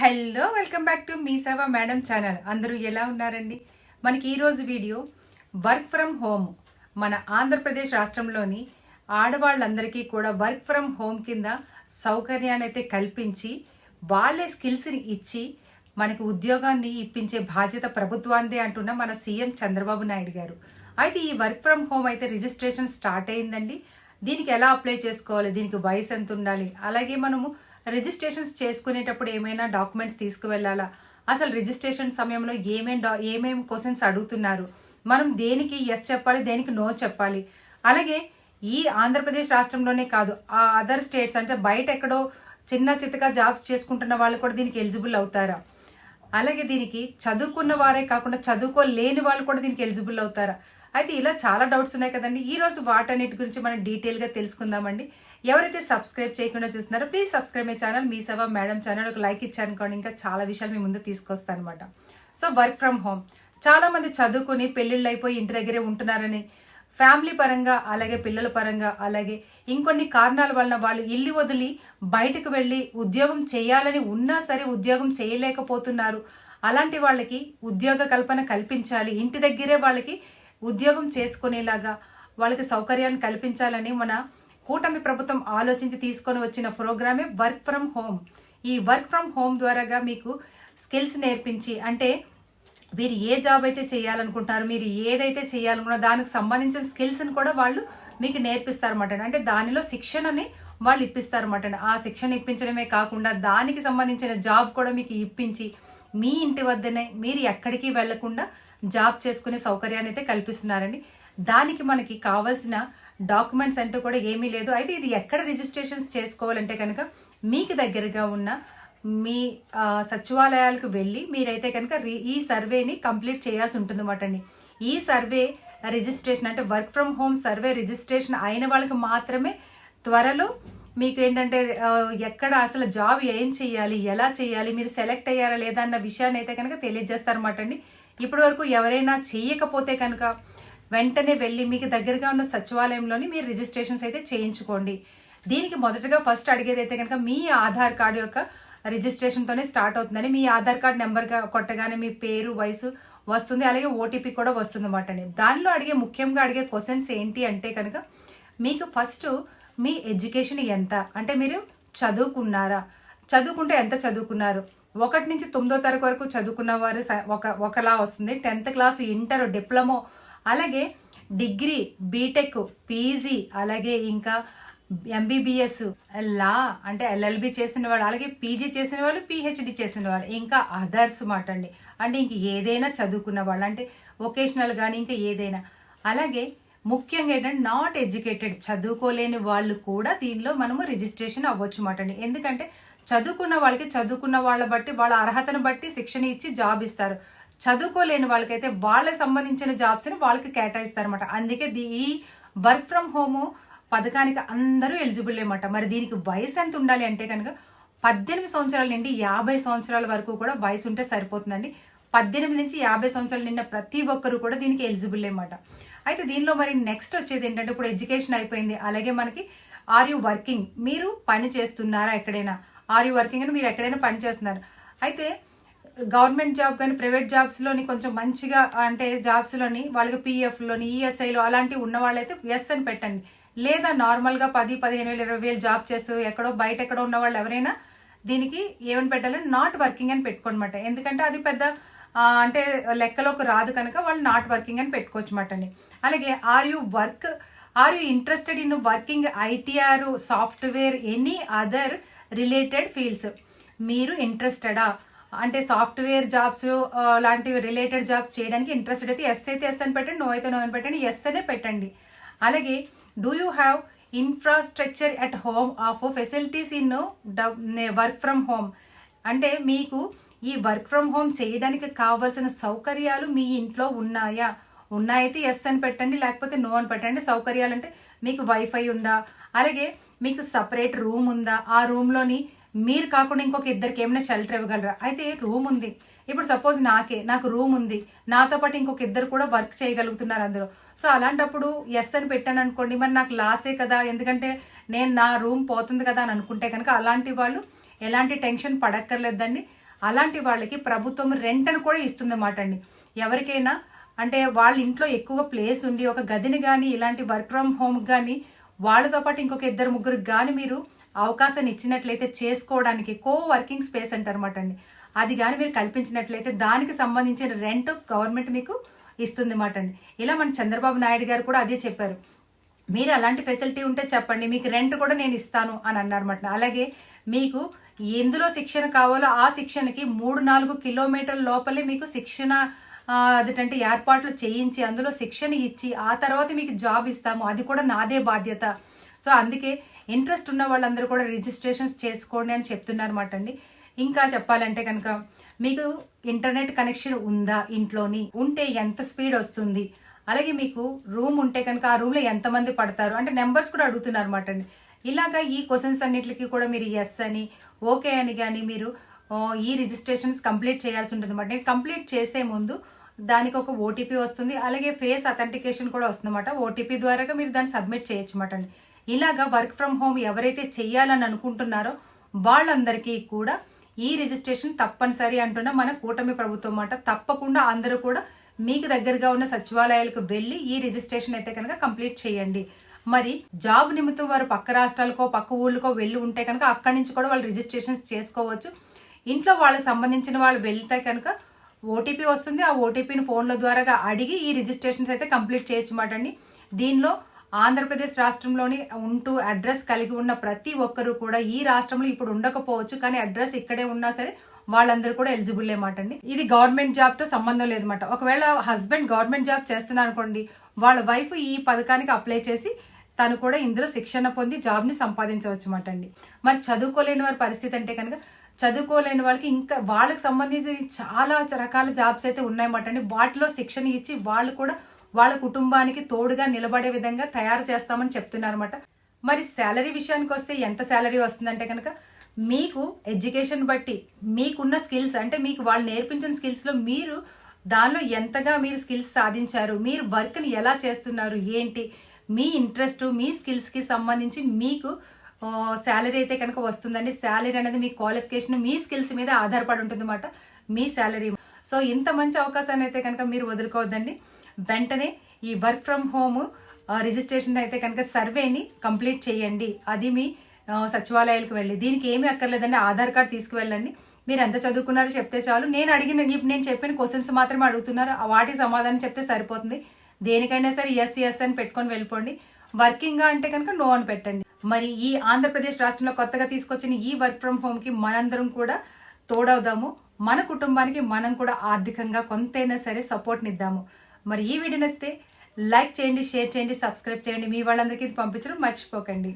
Hello welcome back to మీ సేవ madam channel. అందరూ ఎలా ఉన్నారండి? మనకి ఈరోజు వీడియో వర్క్ ఫ్రమ్ హోమ్. మన ఆంధ్రప్రదేశ్ రాష్ట్రంలోని ఆడవాళ్ళందరికీ కూడా వర్క్ ఫ్రమ్ హోమ్ కింద సౌకర్యాన్ని అయితే కల్పించి వాళ్ళే స్కిల్స్ని ఇచ్చి మనకి ఉద్యోగాన్ని ఇప్పించే బాధ్యత ప్రభుత్వాందే అంటున్న మన సీఎం చంద్రబాబు నాయుడు గారు. అయితే ఈ వర్క్ ఫ్రమ్ హోమ్ అయితే రిజిస్ట్రేషన్ స్టార్ట్ అయిందండి. దీనికి ఎలా అప్లై చేసుకోవాలి? దీనికి వయసు ఎంత ఉండాలి అలాగే మనము రిజిస్ట్రేషన్స్ చేసుకునేటప్పుడు ఏమైనా డాక్యుమెంట్స్ తీసుకువెళ్ళాలా? అసలు రిజిస్ట్రేషన్ సమయంలో ఏమేం డా ఏమేం క్వశ్చన్స్ అడుగుతున్నారు? మనం దేనికి ఎస్ చెప్పాలి దేనికి నో చెప్పాలి? అలాగే ఈ ఆంధ్రప్రదేశ్ రాష్ట్రంలోనే కాదు ఆ అదర్ స్టేట్స్ అంటే బయట ఎక్కడో చిన్న చిత్తగా జాబ్స్ చేసుకుంటున్న వాళ్ళు కూడా దీనికి ఎలిజిబుల్ అవుతారా? అలాగే దీనికి చదువుకున్న వారే కాకుండా చదువుకోలేని వాళ్ళు కూడా దీనికి ఎలిజిబుల్ అవుతారా? అయితే ఇలా చాలా డౌట్స్ ఉన్నాయి కదండి. ఈరోజు వాటన్నిటి గురించి మనం డీటెయిల్గా తెలుసుకుందామండి. ఎవరైతే సబ్స్క్రైబ్ చేయకుండా చూస్తున్నారో ప్లీజ్ సబ్స్క్రైబ్ మై ఛానల్ మీ సభ మేడం ఛానల్ ఒక లైక్ ఇచ్చారనుకోండి ఇంకా చాలా విషయాలు మీ ముందు తీసుకొస్తాను అనమాట సో వర్క్ ఫ్రమ్ హోమ్ చాలా మంది చదువుకుని పెళ్ళిళ్ళు అయిపోయి ఇంటి దగ్గరే ఉంటున్నారని ఫ్యామిలీ పరంగా అలాగే పిల్లల పరంగా అలాగే ఇంకొన్ని కారణాల వలన వాళ్ళు ఇల్లు వదిలి బయటకు వెళ్ళి ఉద్యోగం చేయాలని ఉన్నా సరే ఉద్యోగం చేయలేకపోతున్నారు. అలాంటి వాళ్ళకి ఉద్యోగ కల్పన కల్పించాలి. ఇంటి దగ్గరే వాళ్ళకి ఉద్యోగం చేసుకునేలాగా వాళ్ళకి సౌకర్యాన్ని కల్పించాలని మన కూటమి ప్రభుత్వం ఆలోచించి తీసుకొని వచ్చిన ప్రోగ్రామే వర్క్ ఫ్రమ్ హోమ్. ఈ వర్క్ ఫ్రమ్ హోమ్ ద్వారాగా మీకు స్కిల్స్ నేర్పించి అంటే మీరు ఏ జాబ్ అయితే చేయాలనుకుంటున్నారు మీరు ఏదైతే చేయాలనుకున్నారో దానికి సంబంధించిన స్కిల్స్ని కూడా వాళ్ళు మీకు నేర్పిస్తారన్నమాట. అంటే దానిలో శిక్షణని వాళ్ళు ఇప్పిస్తారన్నమాట. ఆ శిక్షణ ఇప్పించడమే కాకుండా దానికి సంబంధించిన జాబ్ కూడా మీకు ఇప్పించి మీ ఇంటి వద్దనే మీరు ఎక్కడికి వెళ్ళకుండా జాబ్ చేసుకునే సౌకర్యాన్ని అయితే కల్పిస్తున్నారండి. దానికి మనకి కావాల్సిన డాక్యుమెంట్స్ అంటూ కూడా ఏమీ లేదు. అయితే ఇది ఎక్కడ రిజిస్ట్రేషన్స్ చేసుకోవాలంటే కనుక మీకు దగ్గరగా ఉన్న మీ సచివాలయాలకు వెళ్ళి మీరైతే కనుక రి- ఈ సర్వేని కంప్లీట్ చేయాల్సి ఉంటుంది అండి. ఈ సర్వే రిజిస్ట్రేషన్ అంటే work from home survey registration అయిన వాళ్ళకి మాత్రమే త్వరలో మీకు ఏంటంటే ఎక్కడ అసలు జాబ్ ఏం చేయాలి ఎలా చేయాలి మీరు సెలెక్ట్ అయ్యారా లేదా అన్న విషయాన్ని అయితే కనుక తెలియజేస్తారన్నమాట అండి. ఇప్పటి వరకు ఎవరైనా చేయకపోతే కనుక వెంటనే వెళ్ళి మీకు దగ్గరగా ఉన్న సచివాలయంలోని మీరు రిజిస్ట్రేషన్స్ అయితే చేయించుకోండి. దీనికి మొదటగా ఫస్ట్ అడిగేది అయితే కనుక మీ ఆధార్ కార్డు యొక్క రిజిస్ట్రేషన్తోనే స్టార్ట్ అవుతుందని మీ ఆధార్ కార్డ్ నెంబర్ కొట్టగానే మీ పేరు వయసు వస్తుంది. అలాగే ఓటీపీ కూడా వస్తుంది అన్నమాట అండి. దానిలో అడిగే ముఖ్యంగా అడిగే క్వశ్చన్స్ ఏంటి అంటే కనుక మీకు ఫస్ట్ మీ ఎడ్యుకేషన్ ఎంత? అంటే మీరు చదువుకున్నారా? చదువుకుంటే ఎంత చదువుకున్నారు? ఒకటి నుంచి తొమ్మిదో తరగతి వరకు చదువుకున్న వారు స- ఒక ఒకలా వస్తుంది. టెన్త్ క్లాస్ ఇంటర్ డిప్లొమో అలాగే డిగ్రీ బీటెక్ పీజీ అలాగే ఇంకా ఎంబీబీఎస్ లా అంటే ఎల్ఎల్బి చేసిన వాళ్ళు అలాగే పీజీ చేసిన వాళ్ళు పిహెచ్డి చేసిన వాళ్ళు ఇంకా అదర్స్ మాట అండి. అంటే ఇంక ఏదైనా చదువుకున్న వాళ్ళు అంటే వొకేషనల్ కానీ ఇంకా ఏదైనా. అలాగే ముఖ్యంగా ఏంటంటే నాట్ ఎడ్యుకేటెడ్ చదువుకోలేని వాళ్ళు కూడా దీనిలో మనము రిజిస్ట్రేషన్ అవ్వచ్చు మాట అండి. ఎందుకంటే చదువుకున్న వాళ్ళకి చదువుకున్న వాళ్ళ బట్టి వాళ్ళ అర్హతను బట్టి శిక్షణ ఇచ్చి జాబ్ ఇస్తారు. చదువుకోలేని వాళ్ళకైతే వాళ్ళకి సంబంధించిన జాబ్స్ని వాళ్ళకి కేటాయిస్తారనమాట అందుకే దీ- ఈ వర్క్ ఫ్రమ్ హోమ్ పథకానికి అందరూ ఎలిజిబుల్ అనమాట మరి దీనికి వయసు ఎంత ఉండాలి అంటే కనుక పద్దెనిమిది సంవత్సరాల నుండి యాభై సంవత్సరాల వరకు కూడా వయసు ఉంటే సరిపోతుందండి. పద్దెనిమిది నుంచి యాభై సంవత్సరాలు నిండిన ప్రతి ఒక్కరు కూడా దీనికి ఎలిజిబుల్ అనమాట అయితే దీనిలో మరి నెక్స్ట్ వచ్చేది ఏంటంటే ఇప్పుడు ఎడ్యుకేషన్ అయిపోయింది. అలాగే మనకి ఆర్ యూ వర్కింగ్ మీరు పని చేస్తున్నారా ఎక్కడైనా? ఆర్ యూ వర్కింగ్ అని మీరు ఎక్కడైనా పని చేస్తున్నారు. అయితే గవర్నమెంట్ జాబ్ కానీ ప్రైవేట్ జాబ్స్లోని కొంచెం మంచిగా అంటే జాబ్స్లోని వాళ్ళకి పీఎఫ్లోని ఈఎస్ఐలో అలాంటివి ఉన్న వాళ్ళైతే ఎస్ అని పెట్టండి. లేదా నార్మల్గా పది పదిహేను వేలు ఇరవై వేలు జాబ్ చేస్తూ ఎక్కడో బయట ఎక్కడో ఉన్న వాళ్ళు ఎవరైనా దీనికి ఏమని పెట్టాలని నాట్ వర్కింగ్ అని పెట్టుకోనమాట. ఎందుకంటే అది పెద్ద అంటే లెక్కలోకి రాదు కనుక వాళ్ళు నాట్ వర్కింగ్ అని పెట్టుకోవచ్చు మాట అండి అలాగే are you work are you interested in working IT or software any other related fields మీరు ఇంట్రెస్టెడా అంటే సాఫ్ట్వేర్ జాబ్స్ లాంటివి రిలేటెడ్ జాబ్స్ చేయడానికి ఇంట్రెస్టెడ్ అయితే ఎస్ అయితే ఎస్ అని పెట్టండి నో అయితే నో అని పెట్టండి ఎస్ అనే పెట్టండి. అలాగే do you have infrastructure at home of facilities in work from home? అంటే మీకు ఈ వర్క్ ఫ్రమ్ హోమ్ చేయడానికి కావాల్సిన సౌకర్యాలు మీ ఇంట్లో ఉన్నాయా? ఉన్నాయితే ఎస్ అని పెట్టండి లేకపోతే నో అని పెట్టండి. సౌకర్యాలు అంటే మీకు వైఫై ఉందా? అలాగే మీకు సపరేట్ రూమ్ ఉందా? ఆ రూమ్లోని మీరు కాకుండా ఇంకొక ఇద్దరికి ఏమైనా షెల్టర్ ఇవ్వగలరా? అయితే రూమ్ ఉంది. ఇప్పుడు సపోజ్ నాకే నాకు రూమ్ ఉంది. నాతో పాటు ఇంకొక ఇద్దరు కూడా వర్క్ చేయగలుగుతున్నారు అందులో. సో అలాంటప్పుడు ఎస్ అని పెట్టాను అనుకోండి మరి నాకు లాసే కదా? ఎందుకంటే నేను నా రూమ్ పోతుంది కదా అని అనుకుంటే కనుక అలాంటి వాళ్ళు ఎలాంటి టెన్షన్ పడక్కర్లేదండి. అలాంటి వాళ్ళకి ప్రభుత్వం రెంట్ను కూడా ఇస్తుందన్నమాట అండి. ఎవరికైనా అంటే వాళ్ళ ఇంట్లో ఎక్కువ ప్లేస్ ఉండి ఒక గదిని కానీ ఇలాంటి వర్క్ ఫ్రమ్ హోమ్ కానీ వాళ్ళతో పాటు ఇంకొక ఇద్దరు ముగ్గురికి కానీ మీరు అవకాశాన్ని ఇచ్చినట్లయితే చేసుకోవడానికి కో వర్కింగ్ స్పేస్ అంటారన్నమాట అండి. అది కానీ మీరు కల్పించినట్లయితే దానికి సంబంధించిన రెంట్ గవర్నమెంట్ మీకు ఇస్తుంది అన్నమాట అండి. ఇలా మన చంద్రబాబు నాయుడు గారు కూడా అదే చెప్పారు. మీరు అలాంటి ఫెసిలిటీ ఉంటే చెప్పండి మీకు రెంట్ కూడా నేను ఇస్తాను అని అన్నారన్నమాట. అలాగే మీకు ఎందులో శిక్షణ కావాలో ఆ శిక్షణకి మూడు నాలుగు కిలోమీటర్ల లోపలే మీకు శిక్షణ అదేంటంటే ఏర్పాట్లు చేయించి అందులో శిక్షణ ఇచ్చి ఆ తర్వాత మీకు జాబ్ ఇస్తాము. అది కూడా నాదే బాధ్యత. సో అందుకే ఇంట్రెస్ట్ ఉన్న వాళ్ళందరూ కూడా రిజిస్ట్రేషన్స్ చేసుకోండి అని చెప్తున్నారన్నమాట అండి. ఇంకా చెప్పాలంటే కనుక మీకు ఇంటర్నెట్ కనెక్షన్ ఉందా ఇంట్లోని? ఉంటే ఎంత స్పీడ్ వస్తుంది? అలాగే మీకు రూమ్ ఉంటే కనుక ఆ రూమ్లో ఎంతమంది పడతారు? అంటే నెంబర్స్ కూడా అడుగుతున్నారు అనమాట అండి. ఇలాగా ఈ క్వశ్చన్స్ అన్నిటికి కూడా మీరు ఎస్ అని ఓకే అని కానీ మీరు ఈ రిజిస్ట్రేషన్స్ కంప్లీట్ చేయాల్సి ఉంటుంది అనమాట నేను కంప్లీట్ చేసే ముందు దానికి ఒక ఓటీపీ వస్తుంది. అలాగే ఫేస్ అథెంటికేషన్ కూడా వస్తుంది అనమాట ఓటీపీ ద్వారా మీరు దాన్ని సబ్మిట్ చేయొచ్చు అనమాట అండి. ఇలాగా వర్క్ ఫ్రమ్ హోమ్ ఎవరైతే చెయ్యాలని అనుకుంటున్నారో వాళ్ళందరికీ కూడా ఈ రిజిస్ట్రేషన్ తప్పనిసరి అంటున్న మన కూటమి ప్రభుత్వం మాట. తప్పకుండా అందరూ కూడా మీకు దగ్గరగా ఉన్న సచివాలయాలకు వెళ్ళి ఈ రిజిస్ట్రేషన్ అయితే కనుక కంప్లీట్ చేయండి. మరి జాబ్ నిమిత్తం వారు పక్క రాష్ట్రాలకో పక్క ఊళ్ళకో వెళ్ళి ఉంటే కనుక అక్కడి నుంచి కూడా వాళ్ళు రిజిస్ట్రేషన్స్ చేసుకోవచ్చు. ఇంట్లో వాళ్ళకి సంబంధించిన వాళ్ళు వెళ్తే కనుక ఓటీపీ వస్తుంది. ఆ ఓటీపీని ఫోన్ల ద్వారా అడిగి ఈ రిజిస్ట్రేషన్స్ అయితే కంప్లీట్ చేయొచ్చు మాట అండి దీనిలో ఆంధ్రప్రదేశ్ రాష్ట్రంలోని ఉంటూ అడ్రస్ కలిగి ఉన్న ప్రతి ఒక్కరూ కూడా ఈ రాష్ట్రంలో ఇప్పుడు ఉండకపోవచ్చు కానీ అడ్రస్ ఇక్కడే ఉన్నా సరే వాళ్ళందరూ కూడా ఎలిజిబుల్ అనమాట అండి ఇది గవర్నమెంట్ జాబ్తో సంబంధం లేదన్నమాట. ఒకవేళ హస్బెండ్ గవర్నమెంట్ జాబ్ చేస్తున్నారు అనుకోండి వాళ్ళ వైఫ్ ఈ పథకానికి అప్లై చేసి తను కూడా ఇందులో శిక్షణ పొంది జాబ్ని సంపాదించవచ్చు అన్నమాట అండి మరి చదువుకోలేని వారి పరిస్థితి అంటే కనుక చదువుకోలేని వాళ్ళకి ఇంకా వాళ్ళకి సంబంధించి చాలా రకాల జాబ్స్ అయితే ఉన్నాయన్నమాట అండి వాటిలో శిక్షణ ఇచ్చి వాళ్ళు కూడా వాళ్ళ కుటుంబానికి తోడుగా నిలబడే విధంగా తయారు చేస్తామని చెప్తున్నారు అనమాట మరి శాలరీ విషయానికి వస్తే ఎంత శాలరీ వస్తుందంటే కనుక మీకు ఎడ్యుకేషన్ బట్టి మీకున్న స్కిల్స్ అంటే మీకు వాళ్ళు నేర్పించిన స్కిల్స్లో మీరు దానిలో ఎంతగా మీరు స్కిల్స్ సాధించారు మీరు వర్క్ని ఎలా చేస్తున్నారు ఏంటి మీ ఇంట్రెస్ట్ మీ స్కిల్స్కి సంబంధించి మీకు శాలరీ అయితే కనుక వస్తుందండి. శాలరీ అనేది మీ క్వాలిఫికేషన్ మీ స్కిల్స్ మీద ఆధారపడి ఉంటుంది మీ శాలరీ. సో ఇంత మంచి అవకాశాన్ని అయితే కనుక మీరు వదులుకోవద్దండి. వెంటనే ఈ వర్క్ ఫ్రమ్ హోమ్ రిజిస్ట్రేషన్ అయితే కనుక సర్వేని కంప్లీట్ చేయండి. అది మీ సచివాలయాలకు వెళ్ళి. దీనికి ఏమీ అక్కర్లేదండి. ఆధార్ కార్డ్ తీసుకువెళ్ళండి. మీరు ఎంత చదువుకున్నారో చెప్తే చాలు. నేను అడిగిన ఇప్పుడు నేను చెప్పిన క్వశ్చన్స్ మాత్రమే అడుగుతున్నారు. ఆ వాటి సమాధానం చెప్తే సరిపోతుంది. దేనికైనా సరే ఎస్ ఎస్ అని పెట్టుకొని వెళ్ళిపోండి. వర్కింగ్గా అంటే కనుక నో అని పెట్టండి. మరి ఈ ఆంధ్రప్రదేశ్ రాష్ట్రంలో కొత్తగా తీసుకొచ్చిన ఈ వర్క్ ఫ్రమ్ హోమ్కి మనందరం కూడా తోడవుదాము. మన కుటుంబానికి మనం కూడా ఆర్థికంగా కొంతైనా సరే సపోర్ట్నిద్దాము మరి ఈ వీడియో నచ్చితే లైక్ చేయండి షేర్ చేయండి సబ్స్క్రైబ్ చేయండి. మీ వాళ్ళందరికీ ఇది పంపించడం మర్చిపోకండి.